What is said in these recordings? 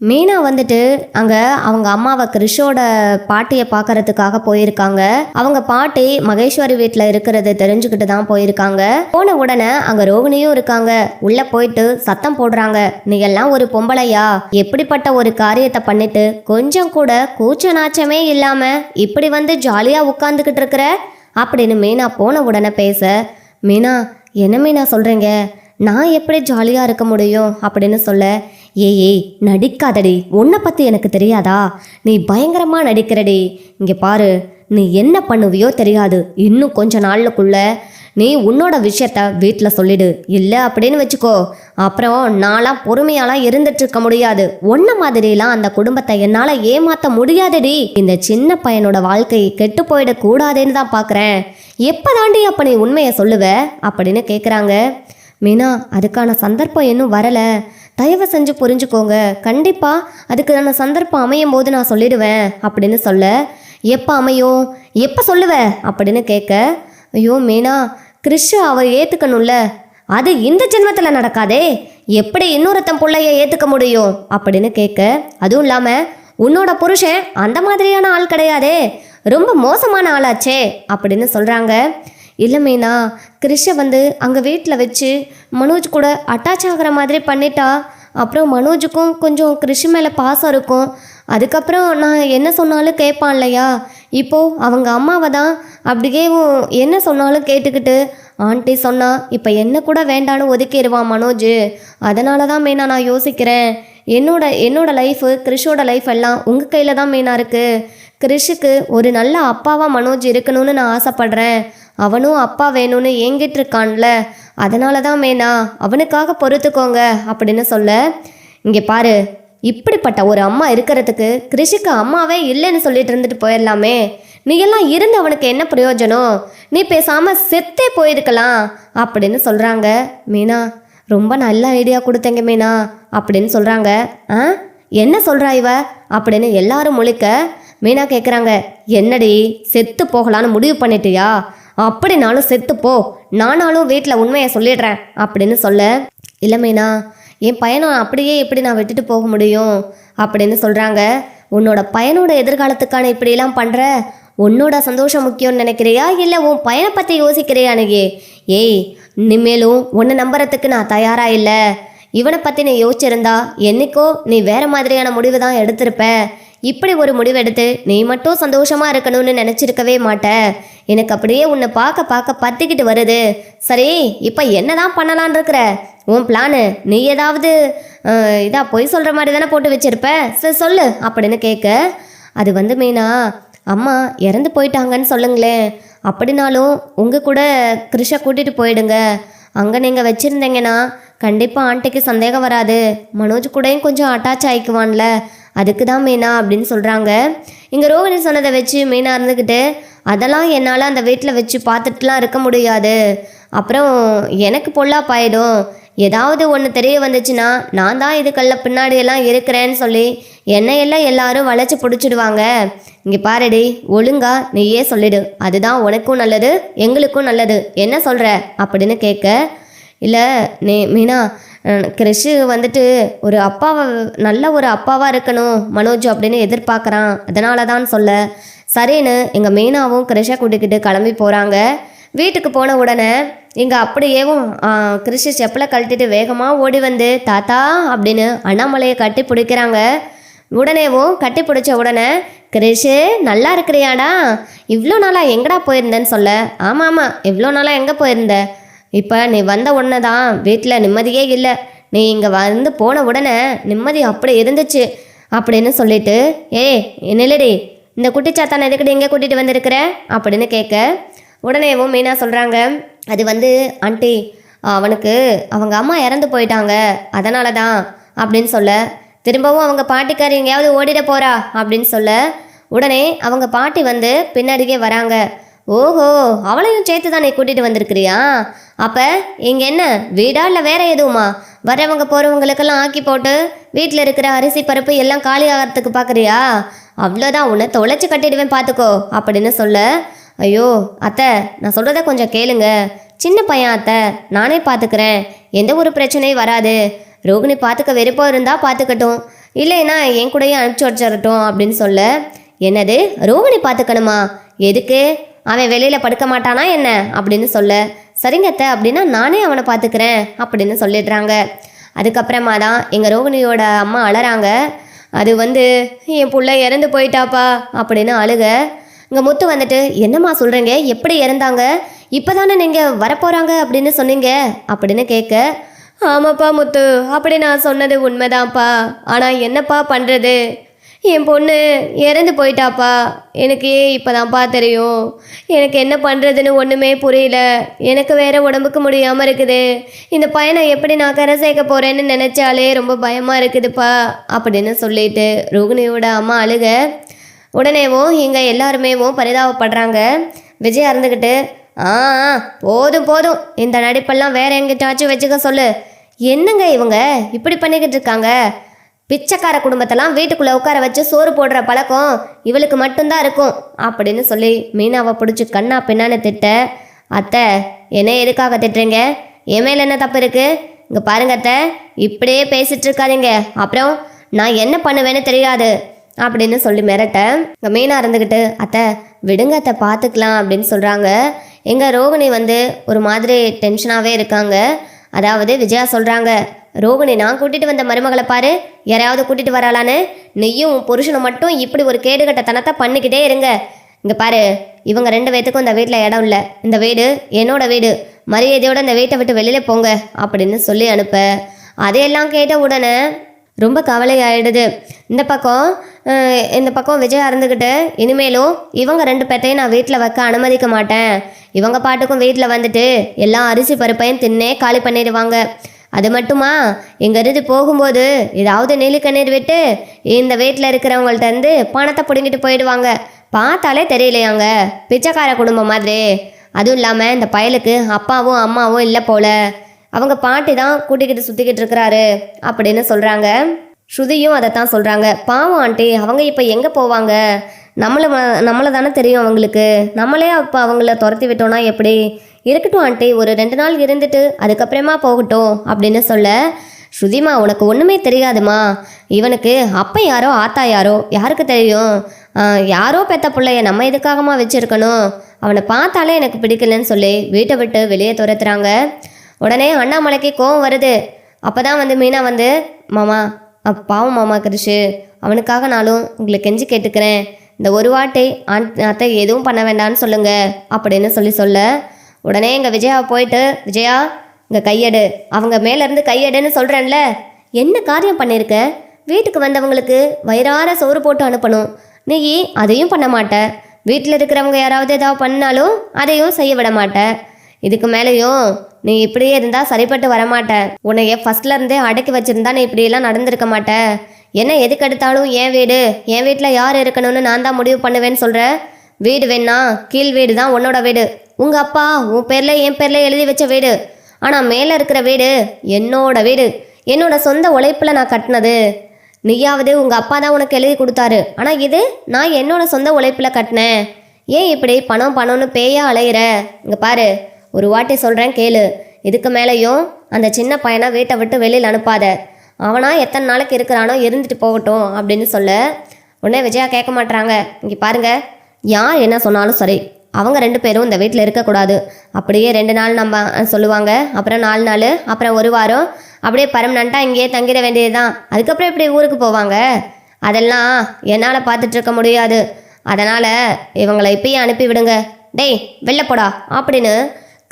மீனா வந்துட்டு அங்கே அவங்க அம்மாவை கிறிஷோட பாட்டியை பார்க்கறதுக்காக போயிருக்காங்க. அவங்க பாட்டி மகேஸ்வரி வீட்டில் இருக்கிறது தெரிஞ்சுக்கிட்டு தான் போயிருக்காங்க. போன உடனே அங்கே ரோகிணியும் இருக்காங்க. உள்ளே போயிட்டு சத்தம் போடுறாங்க. நீ எல்லாம் ஒரு பொம்பளையா? எப்படிப்பட்ட ஒரு காரியத்தை பண்ணிட்டு கொஞ்சம் கூட கூச்ச நாச்சமே இல்லாமல் இப்படி வந்து ஜாலியாக உட்காந்துக்கிட்டு இருக்கிற? அப்படின்னு மீனா போன உடனே பேச மீனா என்ன மீனா சொல்கிறீங்க நான் எப்படி ஜாலியாக இருக்க முடியும்? அப்படின்னு சொல்ல ஏய் ஏய் நடிக்காதடி. உன்னை பற்றி எனக்கு தெரியாதா? நீ பயங்கரமாக நடிக்கிறடி. இங்கே பாரு நீ என்ன பண்ணுவியோ தெரியாது. இன்னும் கொஞ்ச நாளுக்குள்ள நீ உன்னோட விஷயத்த வீட்டில் சொல்லிடு. இல்லை அப்படின்னு வச்சுக்கோ. அப்புறம் நான்லாம் பொறுமையாலாம் இருந்துட்டு இருக்க முடியாது. ஒன்ன மாதிரிலாம் அந்த குடும்பத்தை என்னால் ஏமாற்ற முடியாதடி. இந்த சின்ன பையனோட வாழ்க்கை கெட்டு போயிடக்கூடாதுன்னு தான் பார்க்குறேன் எப்போதாண்டி அப்போ நீ உண்மையை சொல்லுவ? அப்படின்னு கேட்குறாங்க மீனா அதுக்கான சந்தர்ப்பம் இன்னும் வரலை. தயவு செஞ்சு புரிஞ்சுக்கோங்க. கண்டிப்பாக அதுக்கான சந்தர்ப்பம் அமையும் போது நான் சொல்லிடுவேன் அப்படின்னு சொல்ல எப்போ அமையும் எப்போ சொல்லுவ அப்படின்னு கேட்க ஐயோ மீனா கிறிஷு அவர் ஏற்றுக்கணும்ல அது இந்த ஜென்மத்தில் நடக்காதே. எப்படி இன்னொருத்தன் பிள்ளைய ஏற்றுக்க முடியும் அப்படின்னு கேட்க அதுவும் இல்லாமல் உன்னோட புருஷன் அந்த மாதிரியான ஆள் கிடையாதே. ரொம்ப மோசமான ஆளாச்சே அப்படின்னு சொல்கிறாங்க இல்லை மீனா கிறிஷை வந்து அங்கே வீட்டில் வச்சு மனோஜ் கூட அட்டாச் ஆகிற மாதிரி பண்ணிட்டா அப்புறம் மனோஜுக்கும் கொஞ்சம் கிருஷி மேலே பாசம் இருக்கும். அதுக்கப்புறம் நான் என்ன சொன்னாலும் கேட்பான் இல்லையா? இப்போது அவங்க அம்மாவை தான் அப்படியே உ- என்ன சொன்னாலும் கேட்டுக்கிட்டு ஆண்டி சொன்னால் இப்போ என்ன கூட வேண்டான்னு ஒதுக்கிடுவான் மனோஜ். அதனால தான் மெயினாக நான் யோசிக்கிறேன். என்னோட என்னோட லைஃபு கிறிஷோட லைஃப் எல்லாம் உங்கள் கையில் தான் மெயினாக இருக்குது கிறிஷுக்கு ஒரு நல்ல அப்பாவாக மனோஜ் இருக்கணும்னு நான் ஆசைப்படுறேன். அவனும் அப்பா வேணும்னு ஏங்கிட்டு இருக்கான்ல. அதனால தான் மேனா அவனுக்காக பொறுத்துக்கோங்க அப்படின்னு சொல்ல இங்கே பாரு இப்படிப்பட்ட ஒரு அம்மா இருக்கிறதுக்கு கிருஷிக்கு அம்மாவே இல்லைன்னு சொல்லிட்டு இருந்துட்டு போயிடலாமே. நீ எல்லாம் இருந்து அவனுக்கு என்ன பிரயோஜனம் நீ பேசாமல் செத்தே போயிருக்கலாம் அப்படின்னு சொல்கிறாங்க மீனா ரொம்ப நல்ல ஐடியா கொடுத்தேங்க மீனா அப்படின்னு சொல்கிறாங்க ஆ? என்ன சொல்கிறா இவ? அப்படின்னு எல்லாரும் முழிக்க மீனா கேட்குறாங்க என்னடி செத்து போகலான்னு முடிவு பண்ணிட்டியா? அப்படினாலும் செத்துப்போ நானாலும் வீட்டில் உண்மையை சொல்லிடுறேன் அப்படின்னு சொல்ல இளமைனா என் பையனை அப்படியே எப்படி நான் விட்டுட்டு போக முடியும்? அப்படின்னு சொல்கிறாங்க உன்னோட பையனோட எதிர்காலத்துக்கான இப்படியெல்லாம் பண்ணுற உன்னோட சந்தோஷம் முக்கியம்னு நினைக்கிறியா? இல்லை உன் பையனை பற்றி யோசிக்கிறியானுகே ஏய் இனிமேலும் உன்னை நம்புறதுக்கு நான் தயாராக இல்லை. இவனை பற்றி நீ யோசிச்சிருந்தா என்னைக்கோ நீ வேற மாதிரியான முடிவு தான் எடுத்திருப்ப. இப்படி ஒரு முடிவு எடுத்து நீ மட்டும் சந்தோஷமா இருக்கணும்னு நினச்சிருக்கவே மாட்ட. எனக்கு அப்படியே உன்னை பார்க்க பார்க்க பத்திக்கிட்டு வருது. சரி இப்போ என்னதான் பண்ணலான் இருக்கிற? உன் பிளானு நீ ஏதாவது அஹ், இதா பொய் சொல்கிற மாதிரி தானே போட்டு வச்சிருப்ப? சரி சொல்லு அப்படின்னு கேட்க அது வந்து மீனா அம்மா இறந்து போயிட்டாங்கன்னு சொல்லுங்களேன். அப்படினாலும் உங்கள் கூட கிருஷை கூட்டிகிட்டு போயிடுங்க. அங்கே நீங்கள் வச்சுருந்தீங்கன்னா கண்டிப்பாக ஆண்டிக்கு சந்தேகம் வராது. மனோஜ் கூடயும் கொஞ்சம் அட்டாச் ஆகிக்குவான்ல அதுக்கு தான் மீனா அப்படின்னு சொல்கிறாங்க இங்கே ரோகிணி சொன்னதை வச்சு மீனா இருந்துக்கிட்டு அதெல்லாம் என்னால் அந்த வீட்டில் வச்சு பார்த்துட்டுலாம் இருக்க முடியாது. அப்புறம் எனக்கு பொல்லாப்பாயிடும் ஏதாவது ஒன்று தெரிய வந்துச்சுன்னா நான் தான் இதுக்கல்ல பின்னாடி எல்லாம் இருக்கிறேன்னு சொல்லி என்னையெல்லாம் எல்லாரும் வளைச்சி பிடிச்சிடுவாங்க. இங்கே பாருடி ஒழுங்கா நீயே சொல்லிடு. அதுதான் உனக்கும் நல்லது எங்களுக்கும் நல்லது. என்ன சொல்கிற அப்படின்னு கேட்க இல்லை நீ மீனா கிறிஷு வந்துட்டு ஒரு அப்பாவை நல்ல ஒரு அப்பாவாக இருக்கணும் மனோஜ் அப்படின்னு எதிர்பார்க்குறான். அதனால தான் சொல்ல சரின்னு எங்கள் மீனாவும் கிறிஷை கூட்டிக்கிட்டு கிளம்பி போகிறாங்க வீட்டுக்கு போன உடனே இங்கே அப்படியேவும் ஆ, கிறிஷு செப்பலை கழட்டிட்டு வேகமாக ஓடி வந்து தாத்தா அப்படின்னு அண்ணாமலையை கட்டி பிடிக்கிறாங்க. உடனேவும் கட்டி பிடிச்ச உடனே கிரிஷு நல்லா இருக்கிறியாடா. இவ்வளோ நாளாக எங்கடா போயிருந்தேன்னு சொல்ல? ஆமாம் ஆமாம் இவ்வளோ நாளாக எங்கே போயிருந்த? இப்போ நீ வந்த உடனே தான் வீட்டில் நிம்மதியே இல்லை. நீ இங்கே வந்து போன உடனே நிம்மதி அப்படி இருந்துச்சு அப்படின்னு சொல்லிட்டு ஏய் நில்லடி. இந்த குட்டிச்சாத்தான் எதுக்கடி எங்கே கூட்டிகிட்டு வந்திருக்கிற? அப்படின்னு கேட்க உடனேவும் மீனா சொல்கிறாங்க அது வந்து ஆண்டி அவனுக்கு அவங்க அம்மா இறந்து போயிட்டாங்க. அதனால தான் அப்படின்னு சொல்ல திரும்பவும் அவங்க பாட்டிக்காரி எங்கேயாவது ஓடிட போகிறா அப்படின்னு சொல்ல உடனே அவங்க பாட்டி வந்து பின்னாடியே வராங்க. ஓஹோ அவளையும் சேர்த்து தானே கூட்டிட்டு வந்திருக்கிறியா? அப்ப இங்க என்ன வீடா இல்லை வேற எதுவுமா? வரவங்க போறவங்களுக்கெல்லாம் ஆக்கி போட்டு வீட்டில் இருக்கிற அரிசி பருப்பு எல்லாம் காலி ஆகிறதுக்கு பார்க்குறியா அவ்வளோதான் உன்னை தொலைச்சி கட்டிடுவேன் பார்த்துக்கோ அப்படின்னு சொல்ல. ஐயோ அத்தை நான் சொல்கிறத கொஞ்சம் கேளுங்க. சின்ன பையன் அத்தை நானே பார்த்துக்கிறேன் எந்த ஒரு பிரச்சனையும் வராது. ரோகிணி பார்த்துக்க வெறுப்போ இருந்தால் பார்த்துக்கட்டும் இல்லைன்னா என் கூடயே அனுப்பிச்சி வச்சிடட்டும் அப்படின்னு சொல்ல. என்னது ரோகிணி பார்த்துக்கணுமா எதுக்கு? அவன் வெளியில் படுக்க மாட்டானா என்ன? அப்படின்னு சொல்ல சரிங்க அத்தை அப்படின்னா நானே அவனை பார்த்துக்கிறேன் அப்படின்னு சொல்லிடுறாங்க. அதுக்கப்புறமா தான் எங்கள் ரோகிணியோட அம்மா அழறாங்க. அது வந்து என் புள்ள இறந்து போயிட்டாப்பா அப்படின்னு அழுக. இங்கே முத்து வந்துட்டு என்னம்மா சொல்கிறீங்க எப்படி இறந்தாங்க? இப்போ தானே நீங்கள் வரப்போகிறாங்க அப்படின்னு சொன்னீங்க அப்படின்னு கேட்க ஆமாப்பா முத்து அப்படி நான் சொன்னது உண்மைதான்ப்பா. ஆனால் என்னப்பா பண்ணுறது என் பொண்ணு இறந்து போயிட்டாப்பா. எனக்கு இப்போ தான்ப்பா தெரியும். எனக்கு என்ன பண்ணுறதுன்னு ஒன்றுமே புரியல. எனக்கு வேற உடம்புக்கு முடியாமல் இருக்குது. இந்த பையனை எப்படி நான் கரை சேர்க்க போகிறேன்னு நினச்சாலே ரொம்ப பயமாக இருக்குதுப்பா அப்படின்னு சொல்லிட்டு ரோகிணியோட அம்மா அழுக. உடனேவும் இங்கே எல்லாருமேவும் பரிதாபப்படுறாங்க. விஜயா இருந்துக்கிட்டு ஆ ஆ, போதும் போதும். இந்த நடிப்பெல்லாம் வேற எங்கிட்டாச்சும் வச்சுக்க சொல்லு. என்னங்க இவங்க? இப்படி பண்ணிக்கிட்டு இருக்காங்க? பிச்சைக்கார குடும்பத்தெல்லாம் வீட்டுக்குள்ளே உட்கார வச்சு சோறு போடுற பழக்கம் இவளுக்கு மட்டும்தான் இருக்கும் அப்படின்னு சொல்லி மீனாவை பிடிச்சி கண்ணா பின்னான்னு திட்ட அத்தை என்ன எதுக்காக திட்டுறீங்க? என் மேல என்ன தப்பு இருக்கு? இங்கே பாருங்க அத்தை இப்படியே பேசிட்டு இருக்காதீங்க. அப்புறம் நான் என்ன பண்ணுவேன்னு தெரியாது. அப்படின்னு சொல்லி மிரட்ட இங்கே மீனாக இருந்துக்கிட்டு அத்தை விடுங்க அத்தை பார்த்துக்கலாம் அப்படின்னு சொல்கிறாங்க எங்கள் ரோகிணி வந்து ஒரு மாதிரி டென்ஷனாகவே இருக்காங்க. அதாவது விஜயா சொல்கிறாங்க ரோகிணி நான் கூட்டிட்டு வந்த மருமகளை பாரு. யாரையாவது கூட்டிட்டு வராளான்னு? நீயும் புருஷனும் புருஷனை மட்டும் இப்படி ஒரு கேடுகட்ட தனத்தை பண்ணிக்கிட்டே இருங்க. இங்க பாரு இவங்க ரெண்டு பேத்துக்கும் இந்த வீட்டில் இடம் இல்லை. இந்த வீடு என்னோட வீடு. மரியாதையோட இந்த வீட்டை விட்டு வெளியில போங்க அப்படின்னு சொல்லி அனுப்ப. அதையெல்லாம் கேட்ட உடனே ரொம்ப கவலை ஆயிடுது இந்த பக்கம் இந்த பக்கம் விஜயா இருந்துக்கிட்டு இனிமேலும் இவங்க ரெண்டு பேர்த்தையும் நான் வீட்டில் வைக்க அனுமதிக்க மாட்டேன். இவங்க பாட்டுக்கும் வீட்டில் வந்துட்டு எல்லா அரிசி பருப்பையும் தின்னே காலி பண்ணிடுவாங்க. அது மட்டுமா? இங்கேருந்து போகும்போது ஏதாவது நெல்லிக்கண்ணீர் விட்டு இந்த வீட்டில் இருக்கிறவங்கள்ட்ட இருந்து பணத்தை பிடுங்கிட்டு போயிடுவாங்க. பார்த்தாலே தெரியலையாங்க. பிச்சைக்கார குடும்பம் மாதிரி. அதுவும் இல்லாமல் இந்த பயலுக்கு அப்பாவும் அம்மாவும் இல்லை போல. அவங்க பாட்டி தான் கூட்டிக்கிட்டு சுற்றிக்கிட்டு இருக்கிறாரு அப்படின்னு சொல்கிறாங்க ஸ்ருதியும் அதைத்தான் சொல்கிறாங்க பாவம் ஆண்டி அவங்க இப்போ எங்கே போவாங்க? நம்மளை நம்மளை தானே தெரியும் அவங்களுக்கு. நம்மளே அப்போ அவங்கள துரத்தி விட்டோம்னா எப்படி? இருக்கட்டும் ஆண்டி ஒரு ரெண்டு நாள் இருந்துட்டு அதுக்கப்புறமா போகட்டும் அப்படின்னு சொல்ல ஸ்ருதிமா உனக்கு ஒன்றுமே தெரியாதுமா? இவனுக்கு அப்பா யாரோ ஆத்தா யாரோ யாருக்கு தெரியும்? யாரோ பெத்த பிள்ளைய நம்ம எதுக்காகமா வச்சுருக்கணும்? அவனை பார்த்தாலே எனக்கு பிடிக்கலன்னு சொல்லி வீட்டை விட்டு வெளியே துரத்துறாங்க. உடனே அண்ணாமலைக்கு கோவம் வருது. அப்போ தான் வந்து மீனா வந்து மாமா பாவம் மாமா கிருஷு அவனுக்காக நானும் உங்களை கெஞ்சி கேட்டுக்கிறேன். இந்த ஒரு வாட்டி ஆன் அத்தை எதுவும் பண்ண வேண்டாம்னு சொல்லுங்க அப்படின்னு சொல்லி சொல்ல உடனே எங்கள் விஜயா போயிட்டு விஜயா இங்கே கையெடு. அவங்க மேலேருந்து கையெடுன்னு சொல்கிறேன்ல என்ன காரியம் பண்ணியிருக்க வீட்டுக்கு வந்தவங்களுக்கு வயிறார சோறு போட்டு அனுப்பணும். நீ அதையும் பண்ண மாட்ட. வீட்டில் இருக்கிறவங்க யாராவது ஏதாவது பண்ணாலும் அதையும் செய்ய விட மாட்ட. இதுக்கு மேலேயும் நீ இப்படியே இருந்தால் சரிப்பட்டு வரமாட்ட உன்னைய ஃபஸ்ட்லேருந்தே அடக்கி வச்சுருந்தா நீ இப்படியெல்லாம் நடந்திருக்க மாட்ட. என்ன எதுக்கு எடுத்தாலும் என் வீடு? என் வீட்டில் யார் இருக்கணும்னு நான் தான் முடிவு பண்ணுவேன்னு சொல்கிறேன் வீடு வேணா கீழ் வீடு தான் உன்னோட வீடு. உங்கள் அப்பா உன் பேரில் என் பேரில் எழுதி வச்ச வீடு. ஆனால் மேலே இருக்கிற வீடு என்னோட வீடு. என்னோட சொந்த உழைப்பில் நான் கட்டினது. நீயாவது உங்கள் அப்பா தான் உனக்கு எழுதி கொடுத்தாரு. ஆனால் இது நான் என்னோட சொந்த உழைப்பில் கட்டினேன். ஏன் இப்படி பணம் பணம்னு பேயா அலையிற? இங்கே பாரு ஒரு வாட்டி சொல்கிறேன் கேளு. இதுக்கு மேலேயும் அந்த சின்ன பையனை வீட்டை விட்டு வெளியில் அனுப்பாத. அவனா எத்தனை நாளைக்கு இருக்கிறானோ இருந்துட்டு போகட்டும் அப்படின்னு சொல்ல. உடனே விஜயா கேட்க மாட்டுறாங்க இங்கே பாருங்கள் யார் என்ன சொன்னாலும் சரி. அவங்க ரெண்டு பேரும் இந்த வீட்டில் இருக்கக்கூடாது. அப்படியே ரெண்டு நாள் நம்ம சொல்லுவாங்க. அப்புறம் நாலு நாள் அப்புறம் ஒரு வாரம். அப்படியே பர்மனண்ட்டாக இங்கேயே தங்கிட வேண்டியதுதான். அதுக்கப்புறம் இப்படி ஊருக்கு போவாங்க? அதெல்லாம் என்னால் பார்த்துட்டு இருக்க முடியாது. அதனால் இவங்களை இப்பயே அனுப்பி விடுங்க. டேய் வெளில போடா அப்படின்னு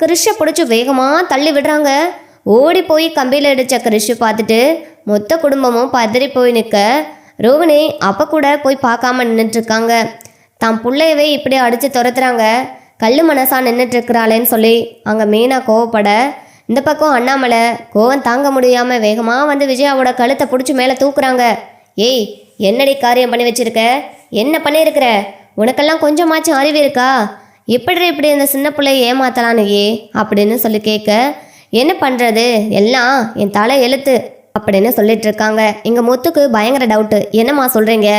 கிறிஷை பிடிச்சி வேகமாக தள்ளி விடுறாங்க. ஓடி போய் கம்பியில் அடித்த கிறிஷு பார்த்துட்டு மொத்த குடும்பமும் பதறி போய் நிற்க ரோகிணி அப்போ கூட போய் பார்க்காம நின்றுட்டுருக்காங்க இருக்காங்க. தான் பிள்ளையவே இப்படி அடித்து துரத்துறாங்க. கல் மனசா நின்றுட்டுருக்கிறாளேன்னு சொல்லி அங்கே மீனா கோவப்பட இந்த பக்கம் அண்ணாமலை கோவம் தாங்க முடியாமல் வேகமாக வந்து விஜயாவோட கழுத்தை பிடிச்சி மேலே தூக்குறாங்க. ஏய் என்னடி காரியம் பண்ணி வச்சிருக்க? என்ன பண்ணியிருக்கிற? உனக்கெல்லாம் கொஞ்சமாச்சும் அறிவு இருக்கா? எப்படி இப்படி இந்த சின்ன பிள்ளைய ஏமாத்தலாம் நீ அப்படின்னு சொல்லி கேட்க என்ன பண்ணுறது எல்லாம் என் தலை எழுத்து. அப்படின்னு சொல்லிட்டு இருக்காங்க எங்க முத்துக்கு பயங்கர டவுட்டு என்னம்மா சொல்றீங்க?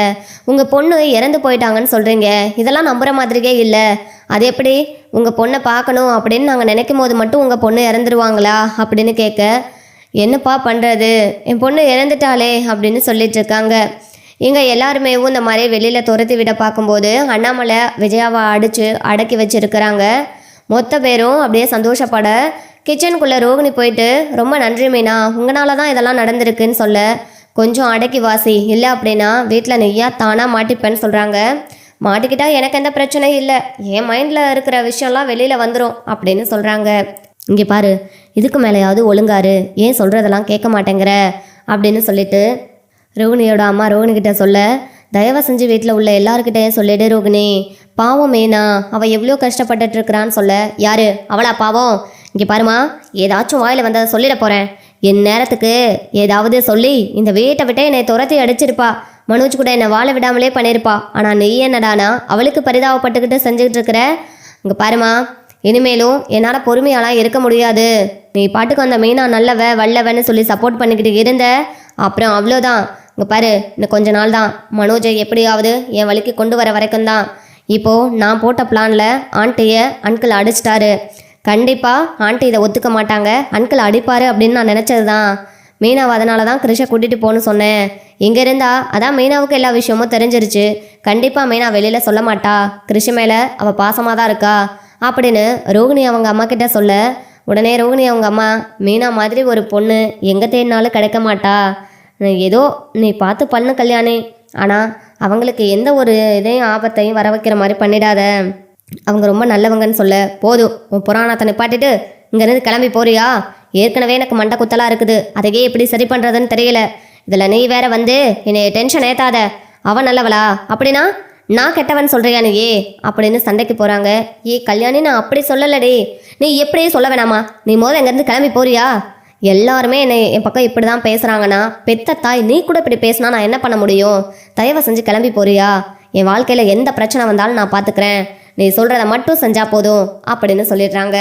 உங்க பொண்ணு இறந்து போயிட்டாங்கன்னு சொல்றீங்க. இதெல்லாம் நம்புற மாதிரியே இல்லை. அது எப்படி? உங்க பொண்ணை பார்க்கணும் அப்படின்னு நாங்கள் நினைக்கும் போது மட்டும் உங்க பொண்ணு இறந்துருவாங்களா? அப்படின்னு கேட்க என்னப்பா பண்ணுறது என் பொண்ணு இறந்துட்டாளே அப்படின்னு சொல்லிட்டு இருக்காங்க இங்கே எல்லாருமே இந்த மாதிரி வெளியில் துரத்தி விட பார்க்கும்போது அண்ணாமலை விஜயாவை அடித்து அடக்கி வச்சிருக்கிறாங்க. மொத்த பேரும் அப்படியே சந்தோஷப்பட கிச்சனுக்குள்ளே ரோகிணி போயிட்டு ரொம்ப நன்றி மீனா உங்களால தான் இதெல்லாம் நடந்திருக்குன்னு சொல்ல. கொஞ்சம் அடக்கி வாசி. இல்லை அப்படின்னா வீட்டில் நெய்யா தானாக மாட்டிப்பேன்னு சொல்கிறாங்க மாட்டிக்கிட்டா எனக்கு எந்த பிரச்சனையும் இல்லை. என் மைண்டில் இருக்கிற விஷயம்லாம் வெளியில் வந்துடும் அப்படின்னு சொல்கிறாங்க இங்கே பாரு இதுக்கு மேலேயாவது ஒழுங்காரு. ஏன் சொல்கிறதெல்லாம் கேட்க மாட்டேங்கிற? அப்படின்னு சொல்லிட்டு ரோகிணியோட அம்மா ரோகிணிக்கிட்ட சொல்ல தயவு செஞ்சு வீட்டில் உள்ள எல்லாருக்கிட்டையும் சொல்லிடு ரோகிணி. பாவம் மேனா அவள் எவ்வளோ கஷ்டப்பட்டுட்டு இருக்கிறான்னு சொல்ல. யாரு? அவளா பாவம்? இங்கே பாருமா ஏதாச்சும் வாயில் வந்ததை சொல்லிட போகிறேன் என் நேரத்துக்கு ஏதாவது சொல்லி இந்த வீட்டை விட்டே என்னை துரத்தி அடிச்சிருப்பா. மனோஜ் கூட என்னை வாழ விடாமலே பண்ணியிருப்பா ஆனால் நீ என்னடானா அவளுக்கு பரிதாபப்பட்டுக்கிட்டு செஞ்சுக்கிட்டு இருக்கிற? இங்கே பாருமா இனிமேலும் என்னால் பொறுமையாலாம் இருக்க முடியாது. நீ பாட்டுக்கு அந்த மீனா நல்லவ வல்லவன்னு சொல்லி சப்போர்ட் பண்ணிக்கிட்டு இருந்த? அப்புறம் அவ்வளோதான். இங்கே பாரு இன்னும் கொஞ்ச நாள் தான். மனோஜை எப்படியாவது என் வழிக்கு கொண்டு வர வரைக்கும் தான் இப்போது நான் போட்ட பிளானில் ஆண்டியை அன்கிள் அடிச்சிட்டாரு. கண்டிப்பாக ஆண்டி இதை ஒத்துக்க மாட்டாங்க. அன்கிள் அடிப்பார் அப்படின்னு நான் நினச்சது தான் மீனாவை அதனால தான் கிருஷை கூட்டிகிட்டு போகணும்னு சொன்னேன். இங்கே இருந்தா அதான் மீனாவுக்கு எல்லா விஷயமும் தெரிஞ்சிருச்சு. கண்டிப்பாக மீனா வெளியில் சொல்ல மாட்டா. கிருஷி மேலே அவள் பாசமாக தான் இருக்கா. அப்படின்னு ரோகிணி அவங்க அம்மா கிட்ட சொல்ல உடனே ரோகிணி அவங்க அம்மா மீனா மாதிரி ஒரு பொண்ணு எங்கே தேடினாலும் கிடைக்க மாட்டா. ஏதோ நீ பார்த்து பண்ணு கல்யாணி. ஆனால் அவங்களுக்கு எந்த ஒரு இதையும் ஆபத்தையும் வர வைக்கிற மாதிரி பண்ணிடாத. அவங்க ரொம்ப நல்லவங்கன்னு சொல்ல போதும் உன் புராணத்தை நிப்பாட்டிட்டு இங்கேருந்து கிளம்பி போறியா? ஏற்கனவே எனக்கு மண்டை குத்தலாக இருக்குது. அதையே எப்படி சரி பண்ணுறதுன்னு தெரியல. இதில் நீ வேற வந்து என்னை டென்ஷன் ஏத்தாத. அவன் நல்லவளா? அப்படின்னா நான் கெட்டவன் சொல்றியா ஏ அப்படின்னு சண்டைக்கு போகிறாங்க ஏ கல்யாணி நான் அப்படி சொல்லலடி. நீ எப்படியே சொல்ல வேணாமா? நீ மோத இங்கேருந்து கிளம்பி போறியா? எல்லாருமே என்னை என் பக்கம் இப்படி தான் பேசுகிறாங்கன்னா பெத்த தாய் நீ கூட இப்படி பேசினா நான் என்ன பண்ண முடியும்? தயவு செஞ்சு கிளம்பி போறியா? என் வாழ்க்கையில் எந்த பிரச்சனை வந்தாலும் நான் பார்த்துக்கிறேன் நீ சொல்கிறத மட்டும் செஞ்சா போதும் அப்படின்னு சொல்லிடுறாங்க.